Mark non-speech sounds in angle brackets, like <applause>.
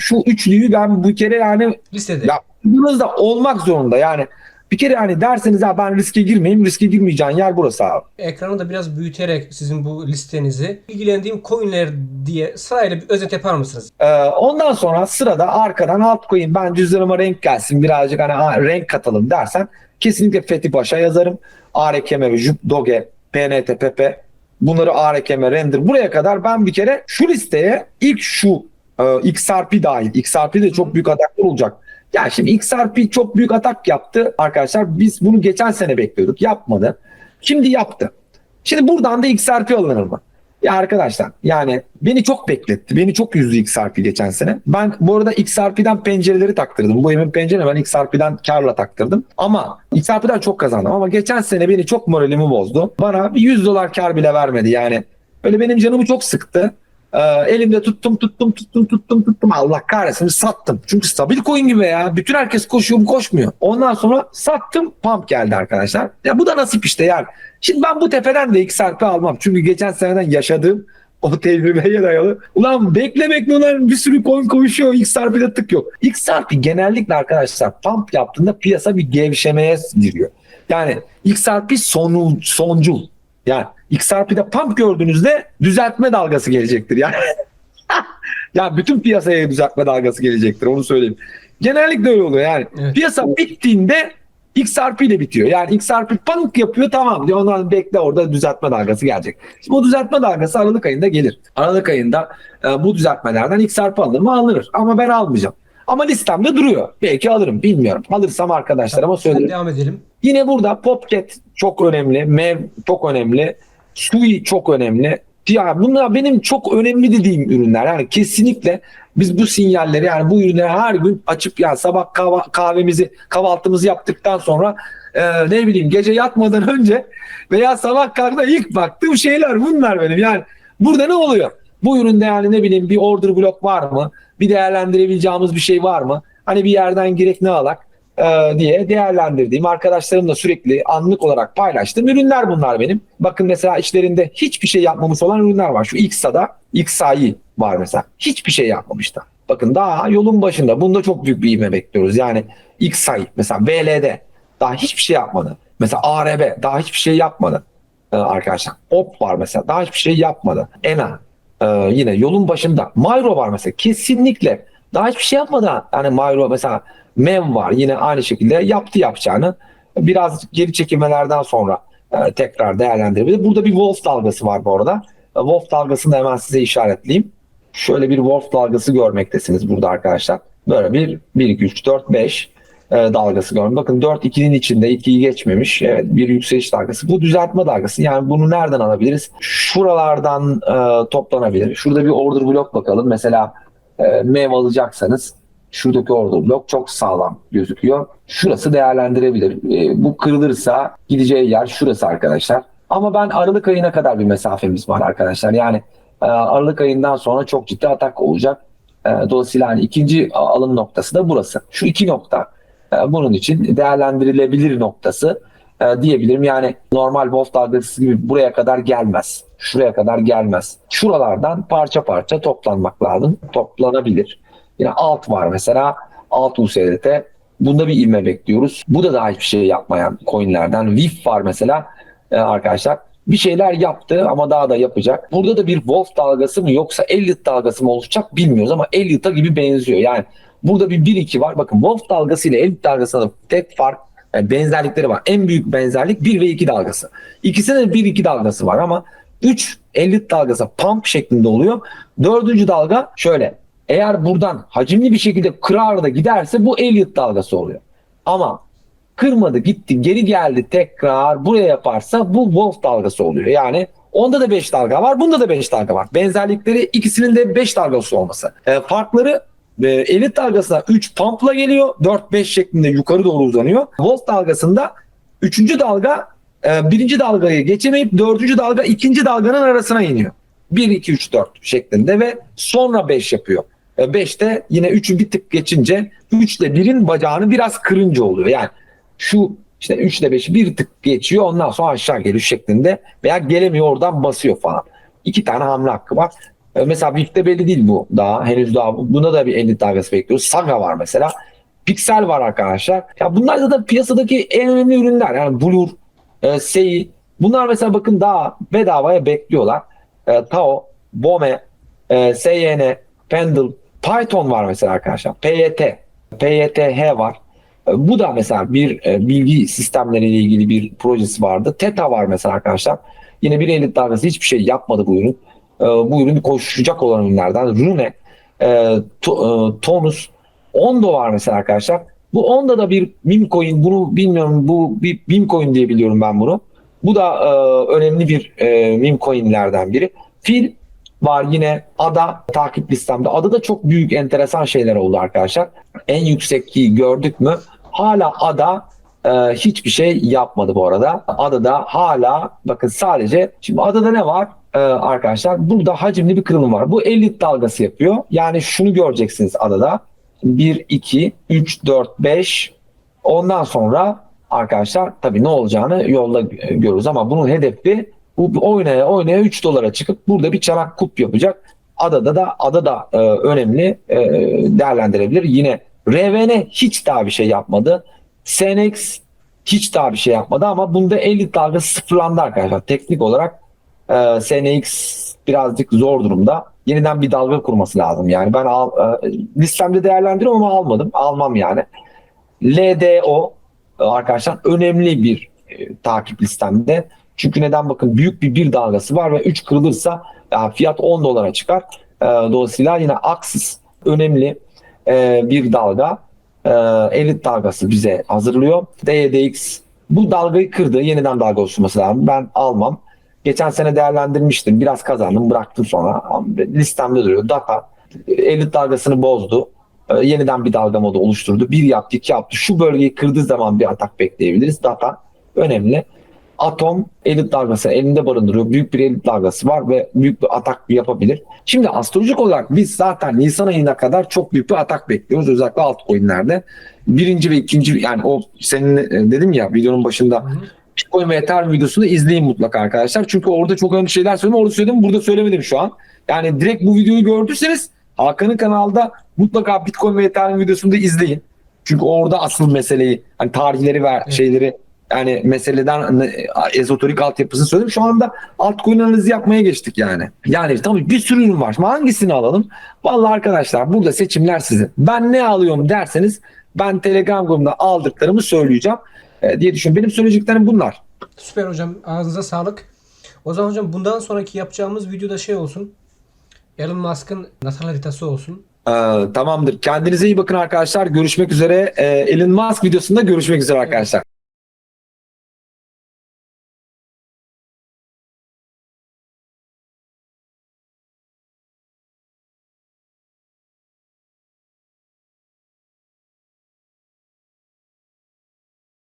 Şu üçlüyü ben bu kere yani Listede. ya da olmak zorunda yani. Bir kere yani derseniz ya ben riske girmeyeyim, riske girmeyeceğin yer burası abi. Ekranı da biraz büyüterek sizin bu listenizi ilgilendiğim coinler diye sırayla bir özet yapar mısınız? Ee, ondan sonra sırada arkadan altcoin ben cüzdanıma renk gelsin birazcık hani "Aa, renk katalım dersen kesinlikle Fethi Paşa yazarım. ARKM ve Jup, Doge, PNT, Pepe bunları ARKM, Render buraya kadar ben bir kere şu listeye ilk şu e, XRP dahil. XRP de çok büyük ataklar olacak. Ya şimdi XRP çok büyük atak yaptı arkadaşlar. Biz bunu geçen sene bekliyorduk. Yapmadı. Şimdi yaptı. Şimdi buradan da XRP alınır mı? Ya arkadaşlar yani beni çok bekletti. Beni çok üzdü XRP geçen sene. Ben bu arada XRP'den pencereleri taktırdım. Bu evin pencere ben XRP'den karla taktırdım. Ama XRP'den çok kazandım. Ama geçen sene beni çok moralimi bozdu. Bana bir 100 dolar kar bile vermedi. Yani böyle benim canımı çok sıktı. Ee, elimde tuttum tuttum tuttum tuttum tuttum Allah kahretsin sattım. Çünkü stabil coin gibi ya. Bütün herkes koşuyor koşmuyor. Ondan sonra sattım pump geldi arkadaşlar. Ya bu da nasip işte yani. Şimdi ben bu tepeden de XRP almam. Çünkü geçen seneden yaşadığım o tecrübeye dayalı. Ulan bekle bekle ulan bir sürü coin koşuyor. XRP'de tık yok. XRP genellikle arkadaşlar pump yaptığında piyasa bir gevşemeye giriyor. Yani XRP sonu, soncul. Yani XRP'de pump gördüğünüzde düzeltme dalgası gelecektir. Yani <laughs> ya bütün piyasaya düzeltme dalgası gelecektir onu söyleyeyim. Genellikle öyle oluyor yani. Evet. Piyasa bittiğinde XRP ile bitiyor. Yani XRP panik yapıyor tamam diyor. Ondan bekle orada düzeltme dalgası gelecek. Şimdi o düzeltme dalgası Aralık ayında gelir. Aralık ayında e, bu düzeltmelerden XRP alınır mı? Alınır. Ama ben almayacağım. Ama listemde duruyor. Belki alırım bilmiyorum. Alırsam arkadaşlarıma söylerim. Devam edelim. Yine burada Popcat çok önemli. Mev çok önemli. Sui çok önemli. Ya bunlar benim çok önemli dediğim ürünler. Yani kesinlikle biz bu sinyalleri yani bu ürünleri her gün açıp yani sabah kahva- kahvemizi kahvaltımızı yaptıktan sonra e, ne bileyim gece yatmadan <laughs> önce veya sabah kalktığında ilk baktığım şeyler bunlar benim. Yani burada ne oluyor? Bu üründe yani ne bileyim bir order blok var mı? Bir değerlendirebileceğimiz bir şey var mı? Hani bir yerden girek ne alak? E, diye değerlendirdiğim arkadaşlarımla sürekli anlık olarak paylaştığım ürünler bunlar benim. Bakın mesela içlerinde hiçbir şey yapmamış olan ürünler var. Şu XA'da XA'yı var mesela. Hiçbir şey yapmamış da. Bakın daha yolun başında. Bunda çok büyük bir ivme bekliyoruz. Yani XA'yı mesela VLD daha hiçbir şey yapmadı. Mesela ARB daha hiçbir şey yapmadı e, arkadaşlar. OP var mesela daha hiçbir şey yapmadı. ENA e, yine yolun başında. Myro var mesela kesinlikle daha hiçbir şey yapmadı. Yani Myro mesela MEV var yine aynı şekilde yaptı yapacağını biraz geri çekilmelerden sonra e, tekrar değerlendirebilir. Burada bir Wolf dalgası var bu arada. E, Wolf dalgasını da hemen size işaretleyeyim. Şöyle bir Wolf dalgası görmektesiniz burada arkadaşlar. Böyle bir 1, 2, 3, 4, 5 e, dalgası görün. Bakın 4 2'nin içinde 2'yi geçmemiş. Evet bir yükseliş dalgası. Bu düzeltme dalgası. Yani bunu nereden alabiliriz? Şuralardan e, toplanabilir. Şurada bir order blok bakalım. Mesela e, MEV alacaksanız şuradaki order blok çok sağlam gözüküyor. Şurası değerlendirebilir. E, bu kırılırsa gideceği yer şurası arkadaşlar. Ama ben Aralık ayına kadar bir mesafemiz var arkadaşlar. Yani e, Aralık ayından sonra çok ciddi atak olacak. E, dolayısıyla hani ikinci alım noktası da burası. Şu iki nokta e, bunun için değerlendirilebilir noktası e, diyebilirim. Yani normal Wolf dalgası gibi buraya kadar gelmez. Şuraya kadar gelmez. Şuralardan parça parça toplanmak lazım. Toplanabilir. Yine alt var mesela. Alt USDT. Bunda bir ivme bekliyoruz. Bu da daha hiçbir şey yapmayan coinlerden. VIF var mesela e, arkadaşlar. Bir şeyler yaptı ama daha da yapacak. Burada da bir Wolf dalgası mı yoksa Elliot dalgası mı oluşacak bilmiyoruz ama Elliot'a gibi benziyor. Yani burada bir 1-2 var. Bakın Wolf dalgası ile Elliot dalgasında tek fark yani benzerlikleri var. En büyük benzerlik 1 ve 2 dalgası. İkisinde de 1-2 dalgası var ama 3 Elliot dalgası pump şeklinde oluyor. Dördüncü dalga şöyle. Eğer buradan hacimli bir şekilde kırar da giderse bu Elliot dalgası oluyor. Ama kırmadı gitti geri geldi tekrar buraya yaparsa bu Wolf dalgası oluyor. Yani onda da 5 dalga var bunda da 5 dalga var. Benzerlikleri ikisinin de 5 dalgası olması. E, farkları e, elit dalgasına 3 pumpla geliyor 4-5 şeklinde yukarı doğru uzanıyor. Wolf dalgasında 3. dalga e, birinci dalgayı geçemeyip dördüncü dalga ikinci dalganın arasına iniyor. 1, 2, 3, 4 şeklinde ve sonra 5 yapıyor. 5'te yine 3'ü bir tık geçince 3 ile 1'in bacağını biraz kırınca oluyor. Yani şu işte 3 ile 5'i bir tık geçiyor ondan sonra aşağı geliyor şeklinde veya gelemiyor oradan basıyor falan. İki tane hamle hakkı var. E, mesela Wift'te belli değil bu daha. Henüz daha. Buna da bir 50 dalgası bekliyoruz. Saga var mesela. Pixel var arkadaşlar. Ya bunlar zaten piyasadaki en önemli ürünler. Yani Blur, e, Sei. Bunlar mesela bakın daha bedavaya bekliyorlar. E, Tao, Bome, e, SYN, Pendle, Python var mesela arkadaşlar. PYT, PYTH var. E, Bu da mesela bir e, bilgi sistemleriyle ilgili bir projesi vardı. Teta var mesela arkadaşlar. Yine bir elit dalgası hiçbir şey yapmadı bu ürün. E, Bu ürün koşacak olan ürünlerden. Rune, e, to- e, Tonus, Ondo var mesela arkadaşlar. Bu Onda da bir meme coin. Bunu bilmiyorum. Bu bir meme coin diye biliyorum ben bunu. Bu da e, önemli bir e, meme biri. Fil var yine Ada takip listemde. Adada çok büyük enteresan şeyler oldu arkadaşlar. En yüksekliği gördük mü? Hala Ada e, hiçbir şey yapmadı bu arada. Adada hala bakın sadece şimdi adada ne var? E, arkadaşlar burada hacimli bir kırılım var. Bu 50 dalgası yapıyor. Yani şunu göreceksiniz adada. 1, 2, 3, 4, 5 ondan sonra arkadaşlar tabii ne olacağını yolda görürüz ama bunun hedefi bu oynaya oynaya 3 dolara çıkıp burada bir çanak kup yapacak. Adada da ada da e, önemli e, değerlendirebilir. Yine RVN hiç daha bir şey yapmadı. SNX hiç daha bir şey yapmadı ama bunda 50 dalga sıfırlandı arkadaşlar. Teknik olarak e, SNX birazcık zor durumda. Yeniden bir dalga kurması lazım. Yani ben al, e, listemde değerlendiriyorum ama almadım. Almam yani. LDO e, arkadaşlar önemli bir e, takip listemde. Çünkü neden bakın büyük bir bir dalgası var ve 3 kırılırsa ya fiyat 10 dolara çıkar. E, dolayısıyla yine Axis önemli e, bir dalga. E, elit dalgası bize hazırlıyor. DYDX bu dalgayı kırdı. Yeniden dalga oluşturması lazım. Ben almam. Geçen sene değerlendirmiştim. Biraz kazandım. Bıraktım sonra. Listemde duruyor. Data elit dalgasını bozdu. E, yeniden bir dalga modu oluşturdu. Bir yaptı, iki yaptı. Şu bölgeyi kırdığı zaman bir atak bekleyebiliriz. Data önemli. Atom elit dalgası elinde barındırıyor. Büyük bir elit dalgası var ve büyük bir atak yapabilir. Şimdi astrolojik olarak biz zaten Nisan ayına kadar çok büyük bir atak bekliyoruz. Özellikle altcoin'lerde. Birinci ve ikinci yani o senin e, dedim ya videonun başında Hı hı. Bitcoin ve Ethereum videosunu izleyin mutlaka arkadaşlar. Çünkü orada çok önemli şeyler söyledim. Orada söyledim burada söylemedim şu an. Yani direkt bu videoyu gördüyseniz Hakan'ın kanalda mutlaka Bitcoin ve Ethereum videosunu da izleyin. Çünkü orada asıl meseleyi hani tarihleri ve Evet. şeyleri yani meseleden e, ezoterik altyapısını söyledim. Şu anda altcoin analizi yapmaya geçtik yani. Yani tabii bir sürü ürün var. Hangisini alalım? Vallahi arkadaşlar burada seçimler sizin. Ben ne alıyorum derseniz ben Telegram grubunda aldıklarımı söyleyeceğim e, diye düşünüyorum. Benim söyleyeceklerim bunlar. Süper hocam. Ağzınıza sağlık. O zaman hocam bundan sonraki yapacağımız videoda şey olsun. Elon Musk'ın natal haritası olsun. Ee, tamamdır. Kendinize iyi bakın arkadaşlar. Görüşmek üzere. Ee, Elon Musk videosunda görüşmek üzere arkadaşlar.